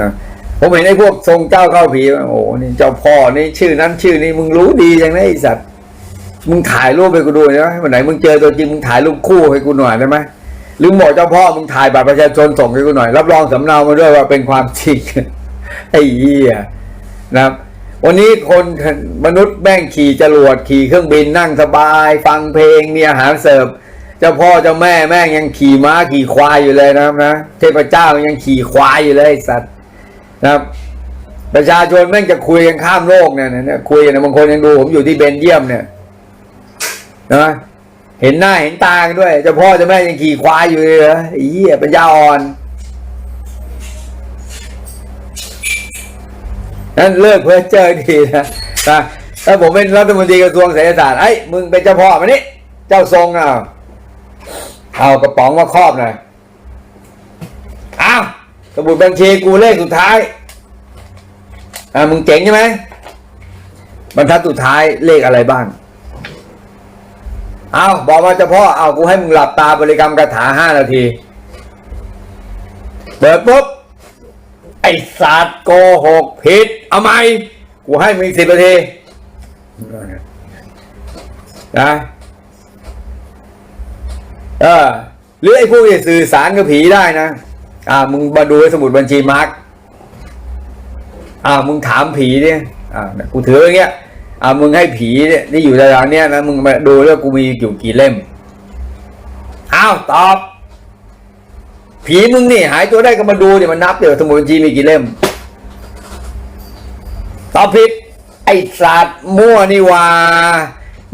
นะผมเห็นไอ้พวกทรงเจ้าเข้าผีโอ้โหนี่เจ้าพ่อนี่ชื่อนั้นชื่อนี้มึงรู้ดีจังนะไอ้สัตว์มึงถ่ายรูปให้กูดูได้ไหมวันไหนมึงเจอตัวจริงมึงถ่ายรูปคู่ให้กูหน่อยได้ไหมหรือบอเจ้าพ่อมึงถ่ายบัตรประชาชนส่งให้กูหน่อยรับรองสำเนามาด้วยว่าเป็นความจริงไอ้เหี้ยนะครับ วันนี้คนมนุษย์แม่งขี่จรวดขี่เครื่องบินนั่งสบาย ฟังเพลงมีอาหารเสิร์ฟเจ้าพ่อเจ้าแม่แม่งยังขี่ม้าขี่ควายอยู่เลยนะครับนะเทพเจ้ายังขี่ควายอยู่เลยไอสัตว์ นะครับ ประชาชนแม่งจะคุยกันข้ามโลกเนี่ยเนี่ยคุยกันนะบางคนยังดูผมอยู่ที่เบนเยียมเนี่ยนะเห็นหน้าเห็นตากันด้วยเจ้าพ่อเจ้าแม่ยังขี่ควายอยู่เลยเหรอไอ้เหี้ยปัญญาอ่อนนั้นเลิกเพ้อเจอทีนะนะถ้าผมเป็นรัฐมนตรีกระทรวงเศรษฐศาสตร์ไอ้มึงเป็นเจ้าพ่อมานี่เจ้าทรงอะเอากระป๋องมาครอบหน่อย มุดบัญชีกูเลขสุดท้าย อ่ามึงเจ๋งใช่ไหมบรรทัดสุดท้ายเลขอะไรบ้าง เอาบอกว่าเจ้าพ่อเอากูให้มึงหลับตาบริกรรมคาถาห้านาทีเปิดปุ๊บไอสัตว์โกหกผิดเอาไหมกูให้มึงสิบนาทีนะเออหรือไอ้พวกที่สื่อสารกับผีได้นะ อ่า มึงมาดูสมุดบัญชีมาร์กอ่า มึงถามผีเนี่ยอ่ากูถืออย่างเงี้ย อ่า มึงให้ผีเนี่ยที่อยู่ในร้านเนี้ยนะ มึงมาดูแล้วกูมีอยู่กี่เล่ม อ้าว ตอบ ผีมึงนี่ หายตัวได้ก็มาดูเดี๋ยวมันนับเดี๋ยวสมุดบัญชีมีกี่เล่ม ตอบผิด ไอสัตว์มั่วนี่ว่า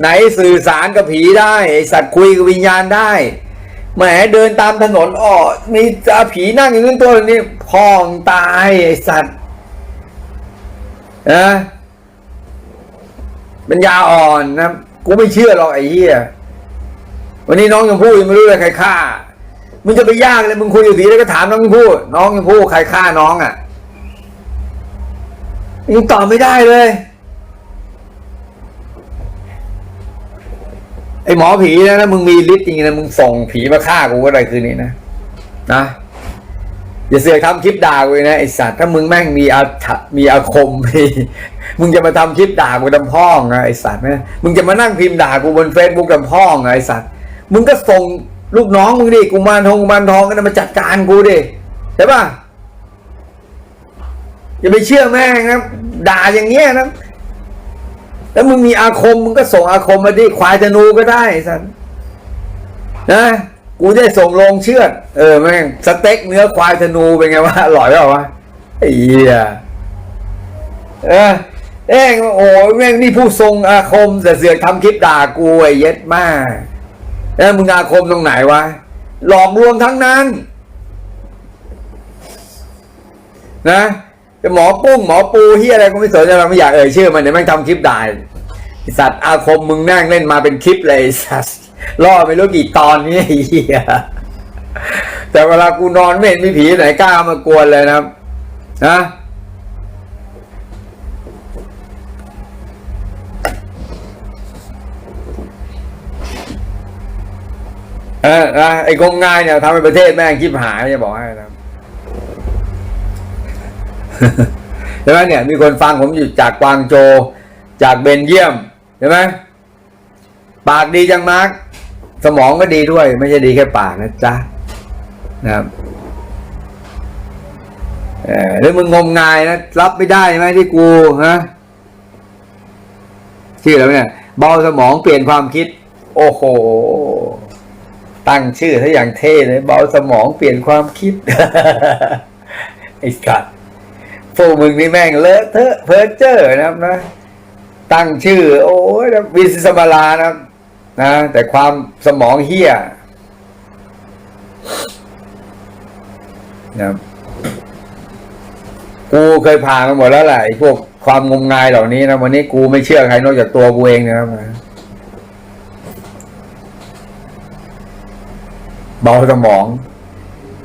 ไหนสื่อสารกับผีได้ ไอสัตว์คุยกับวิญญาณได้ แหมเดินตามถนนอ้อมีจะผีนั่งอยู่นั่นตัวนี้พองตายไอสัตว์นะปัญญาอ่อนนะกูไม่เชื่อหรอกไอ้เหี้ยวันนี้น้องยังพูดยังไม่รู้เลยใครฆ่ามึงจะไปยากเลยมึงคุยกับผีแล้วก็ถามน้องชมพู่น้องชมพู่ใครฆ่าน้องอะยังตอบไม่ได้เลย ไอหมอผีนะนะมึงมีฤทธิ์จริงนะมึงส่งผีมาฆ่ากูก็ได้คืนนี้นะนะอย่าเสือกทำคลิปด่ากูนะไอสัตว์ถ้ามึงแม่งมีอามีอาคมมีมึงจะมาทำคลิปด่ากูทำพ้องนะไอสัตว์นะมึงจะมานั่งพิมพ์ด่ากูบนเฟซบุ๊กทำพ้องนะไอสัตว์มึงก็ส่งลูกน้องมึงดิกูมารทองกุมารทองก็มาจัดการกูดิใช่ปะอย่าไปเชื่อแม่งนะด่าอย่างเงี้ยนะ แล้วมึงมีอาคมมึงก็ส่งอาคมมาดิควายธนูก็ได้สันนะกูได้ส่งลงเชือดเออแม่งสเต็กเนื้อควายธนูเป็นไงวะอร่อยเปล่าวะไอ้เหี้ยเออแม่งโอ้ยแม่งนี่ผู้ทรงอาคมแต่เสือกทำคลิปด่ากูไอ้เย็ดมากแล้วมึงอาคมตรงไหนวะหลอกลวงทั้งนั้น นะ แต่หมอปุ้งหมอปูที่อะไรก็ไม่สนใจเราไม่อยากเอ่ยชื่อมันเดี๋ยวแม่งทำคลิปด่าไอ้สัตว์อาคมมึงนั่งเล่นมาเป็นคลิปเลยสัตว์ล่อไม่รู้กี่ตอนนี่ไอ้เหี้ยแต่เวลากูนอนไม่เห็นมีผีไหนกล้ามากวนเลยนะครับนะเออไอ้กงงายเนี่ยทำให้ประเทศแม่งคลิปหายจะบอกให้นะ ใช่ไหมเนี่ยมีคนฟังผมอยู่จากกวางโจ จากเบนเยียมใช่ไหมปากดีจังมาร์กสมองก็ดีด้วย ไม่ใช่ดีแค่ปากนะจ๊ะนะครับเออแล้วมึงงมงายนะรับไม่ได้ใช่ไหมที่กูฮะชื่ออะไรวเนี่ยเบาสมองเปลี่ยนความคิด โอ้โห ตั้งชื่อถ้าอย่างเท่เลย เบาสมองเปลี่ยนความคิดไอ้สัตว์ พวกมึงนี่แม่งเลอะเทอะเพอเจ้อนะครับนะ ตั้งชื่อ โอ้ยนะวินสมาลานะครับนะแต่ความสมองเฮี้ยนะครับกูเคยผ่านมาหมดแล้วแหละไอ้พวกความงมงายเหล่านี้นะวันนี้กูไม่เชื่อใครนอกจากตัวกูเองนะครับนะเบาสมอง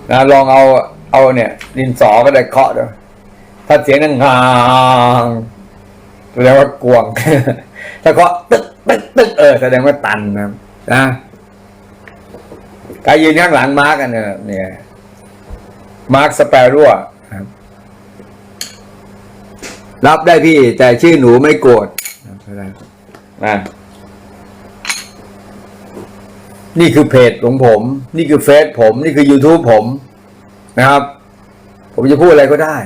นะลองเอาเอาเนี่ยดินสอก็ได้เคาะดู ถ้าเสียงดังงางแสดงว่ากวง ถ้าเคาะตึ๊กตึ๊กตึ๊กเออแสดงว่าตันนะนะใครยืนข้างหลังมาร์กกันเนี่ยมาร์กสเปรัวครับรับได้พี่ แต่ชื่อหนูไม่โกรธนะนี่คือเพจของผม นี่คือเฟซผม นี่คือ YouTube ผมนะครับ ผมจะพูดอะไรก็ได้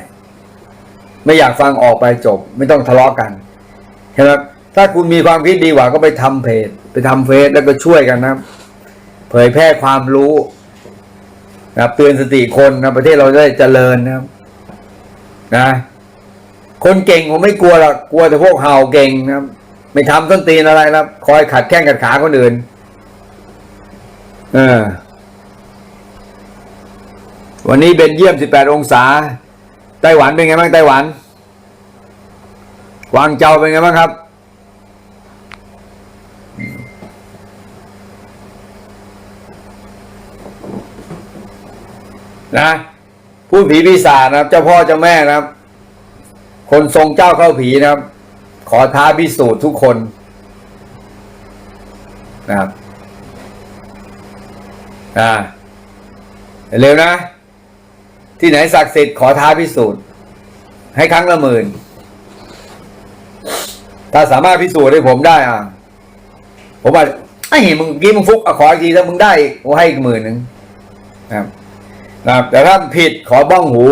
ไม่อยากฟังออกไปจบ ไม่ต้องทะเลาะกันใช่ไหมถ้าคุณมีความคิดดีกว่าก็ไปทำเพจ ไปทำเฟซแล้วก็ช่วยกันนะ เผยแพร่ความรู้นะเตือนสติคนนะประเทศเราจะได้เจริญนะนะ คนเก่งผมไม่กลัวหรอกกลัวแต่พวกเห่าเก่งนะไม่ทำต้นตีนอะไรนะคอยขัดแข้งขัดขาคนอื่นเออวันนี้เป็นเยี่ยม 18 องศา ไต้หวันเป็นไงบ้างไต้หวันกวางเจาเป็นไงบ้างครับ นะผู้ผีปีศาจนะครับ เจ้าพ่อเจ้าแม่นะครับ คนทรงเจ้าเข้าผีนะครับ ขอท้าพิสูจน์ทุกคนนะครับ อ่าเร็วนะ ที่ไหนศักดิ์สิทธิ์ขอท้าพิสูจน์ ให้ครั้งละหมื่น ถ้าสามารถพิสูจน์ให้ผมได้อะ ผมว่าไอ้มึงเมื่อกี้มึงฟุกอขออีกทีถ้ามึงได้กูให้อีกหมื่นหนึ่งนะครับนะแต่ถ้าผิดขอบ้องหู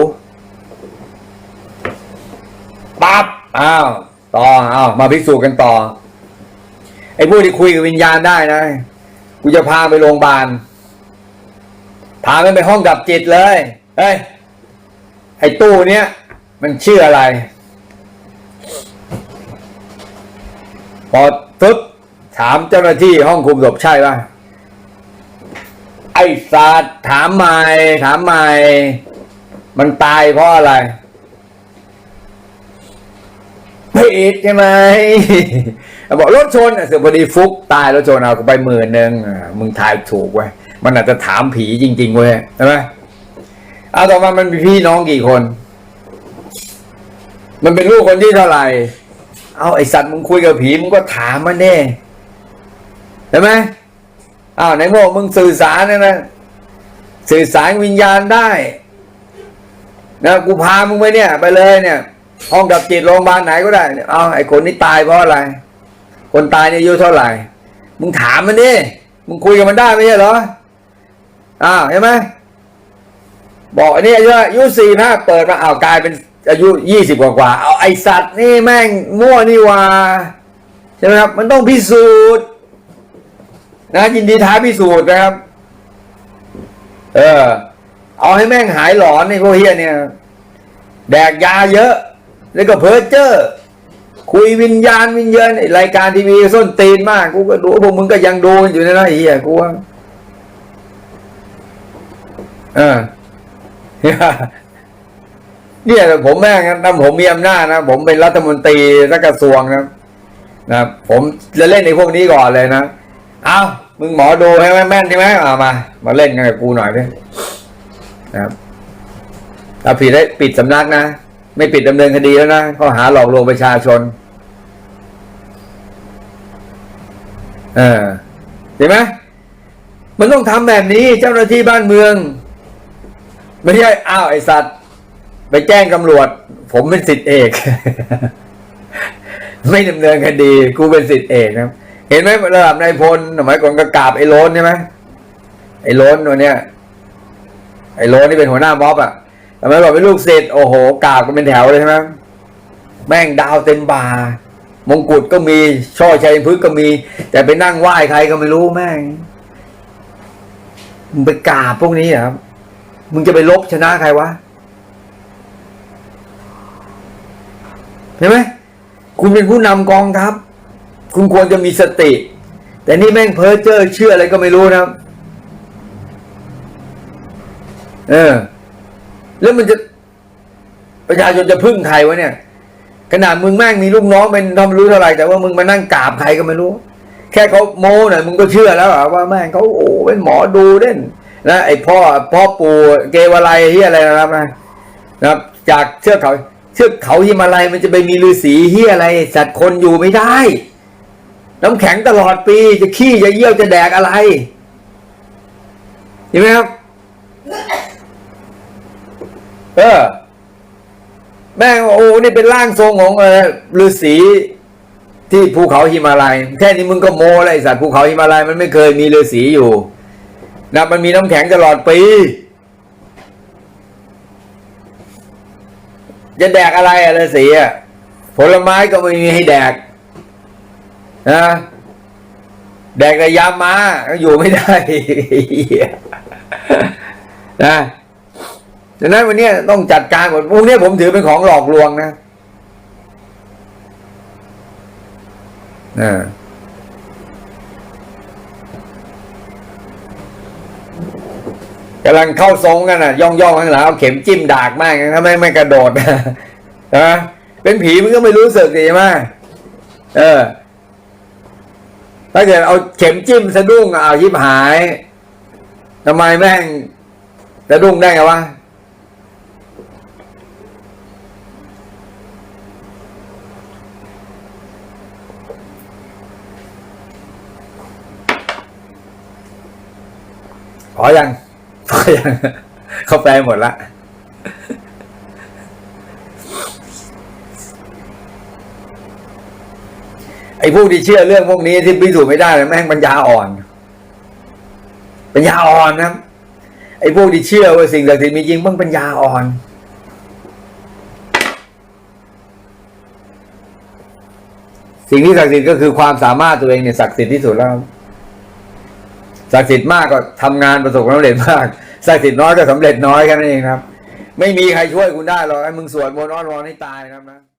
ปั๊บอ้าวต่ออ้าวมาพิสูจน์กันต่อ ไอ้พวกที่คุยกับวิญญาณได้นะกูจะพาไปโรงพยาบาลพามันไปห้องดับจิตเลย เฮ้ย ไอ้ตู้เนี้ยมันชื่ออะไร พอตึ๊บถามเจ้าหน้าที่ห้องคุมศพใช่ป่ะ ไอ้ศาสตว์ถามใหม่ถามใหม่มันตายเพราะอะไรไม่อิดใช่ไหมบอกรถชนเสือพอดีฟุกตายรถชนเอาไปหมื่นหนึ่งมึงทายถูกเว้ยมันอาจจะถามผีจริง ๆ เว้ยใช่ไหม เอาต่อมามันมีพี่น้องกี่คน มันเป็นลูกคนที่เท่าไหร่ เอาไอสัตว์มึงคุยกับผีมึงก็ถามมันเน่ใช่ไหมอ้าวในโมกมึงสื่อสารนะนะสื่อสารวิญญาณได้ นะกูพามึงไปเนี่ย ไปเลยเนี่ย ห้องดับจิตโรงพยาบาลไหนก็ได้เอาไอ้คนนี้ตายเพราะอะไร คนตายเนี่ยอายุเท่าไหร่ มึงถามมันดิมึงคุยกับมันได้ไม่ใช่เหรออ้าวเห็นไหม บอกอันนี้อายุอายุสี่ห้าเปิดมาเอากลายเป็นอายุยี่สิบกว่า เอาไอสัตว์นี่แม่งมั่วนี่ว่าใช่ไหมครับ มันต้องพิสูจน์ นะยินดีท้าพิสูจน์นะครับ เออ เอาให้แม่งหายหลอนในพวกเฮียเนี่ย แดกยาเยอะ แล้วก็เพ้อเจ้อคุยวิญญาณวิญญาณรายการทีวีส้นตีนมาก กูก็ดูพวกมึงก็ยังดูอยู่นะไอ้เฮียกูว่าเออ เนี่ยผมแม่งนะผมมีอำนาจนะผมเป็นรัฐมนตรีรัฐกระทรวงนะนะผมจะเล่นในพวกนี้ก่อนเลยนะเอามึงหมอดูให้แม่แม่นใช่ไหมเอามา มาเล่นกันกับกูหน่อยดินะครับถ้าผิดได้ปิดสำนักนะไม่ปิดดำเนินคดีแล้วนะข้อหาหลอกลวงประชาชน เออเห็นไหมมันต้องทำแบบนี้เจ้าหน้าที่บ้านเมือง ไม่ใช่อ้าวไอสัตว์ ไปแจ้งตำรวจ ผมเป็นสิทธิเอก ไม่ดำเนินคดี กูเป็นสิทธิเอกนะครับเห็นไหมระดับนายพลสมัยก่อนก็กราบไอ้โลนใช่ไหมไอ้โลนตัวเนี้ยไอ้โลนนี่เป็นหัวหน้าม็อบอะสมัยก่อนเป็นลูกศิษย์โอ้โหกราบกันเป็นแถวเลยใช่ไหมแม่งดาวเต็มบามงกุฎก็มี ช่อชัยพฤกก็มี แต่ไปนั่งไหว้ใครก็ไม่รู้แม่งมึงไปกราบพวกนี้ครับ มึงจะไปลบชนะใครวะเห็นไหมคุณเป็นผู้นำกองทัพคุณควรจะมีสติ แต่นี่แม่งเพ้อเจ้อเชื่ออะไรก็ไม่รู้นะเออ แล้วมันจะประชาชนจะพึ่งใครวะเนี่ย ขนาดมึงแม่งมีลูกน้องเป็นทอมรู้เท่าไหร่แต่ว่ามึงมานั่งกราบใครก็ไม่รู้ แค่เขาโม้หน่อยมึงก็เชื่อแล้วว่าแม่งเขาโอ้เป็นหมอดูเด่น นะไอพ่อพ่อปู่เกวาลัยเฮียอะไรนะครับนะนะครับ จากเชือกเขาเชือกเขาหิมาลัยมันจะไปมีฤาษีเฮียอะไร สัตว์คนอยู่ไม่ได้ น้ำแข็งตลอดปีจะขี้จะเยี่ยวจะแดกอะไรเห็นไหมครับ เออ แม่งโอ้นี่เป็นร่างทรงของเออฤาษีที่ภูเขาหิมาลัยแค่นี้มึงก็โมแล้วไอสัตว์ภูเขาหิมาลัยมันไม่เคยมีฤาษีอยู่ นะมันมีน้ำแข็งตลอดปี จะแดกอะไรอะฤาษีอะผลไม้ก็ไม่มีให้แดกนะแดกแต่ยามาก็อยู่ไม่ได้นะดังนั้นวันนี้ต้องจัดการหมดพวกนี้ผมถือเป็นของหลอกลวงนะอ่า กำลังเข้าทรงกันอะ ย่องย่องข้างหลังเอาเข็มจิ้มดากมากถ้าไม่ไม่กระโดดนะเป็นผีมันก็ไม่รู้สึกดิใช่ไหมเออ ถ้าเกิดเอาเข็มจิ้มสะดุ้งเอายิบหายทำไมแม่งสะดุ้งได้ไงวะ พอยังพอยังเขาแปลหมดละไอ้พวกที่เชื่อเรื่องพวกนี้ที่พิสูจน์ไม่ได้เลยแม่งปัญญาอ่อนปัญญาอ่อนนะไอ้พวกที่เชื่อว่าสิ่งศักดิ์สิทธิ์มีจริงมันปัญญาอ่อนสิ่งที่ศักดิ์สิทธิ์ก็คือความสามารถตัวเองเนี่ยศักดิ์สิทธิ์ที่สุดแล้ว ศักดิ์สิทธิ์มากก็ทำงานประสบความสำเร็จมากศักดิ์สิทธิ์น้อยก็สำเร็จน้อยแค่นั้นเองครับ ไม่มีใครช่วยคุณได้หรอกไอ้มึงสวดมนต์อ้อนวอนให้ตายนะครับนะ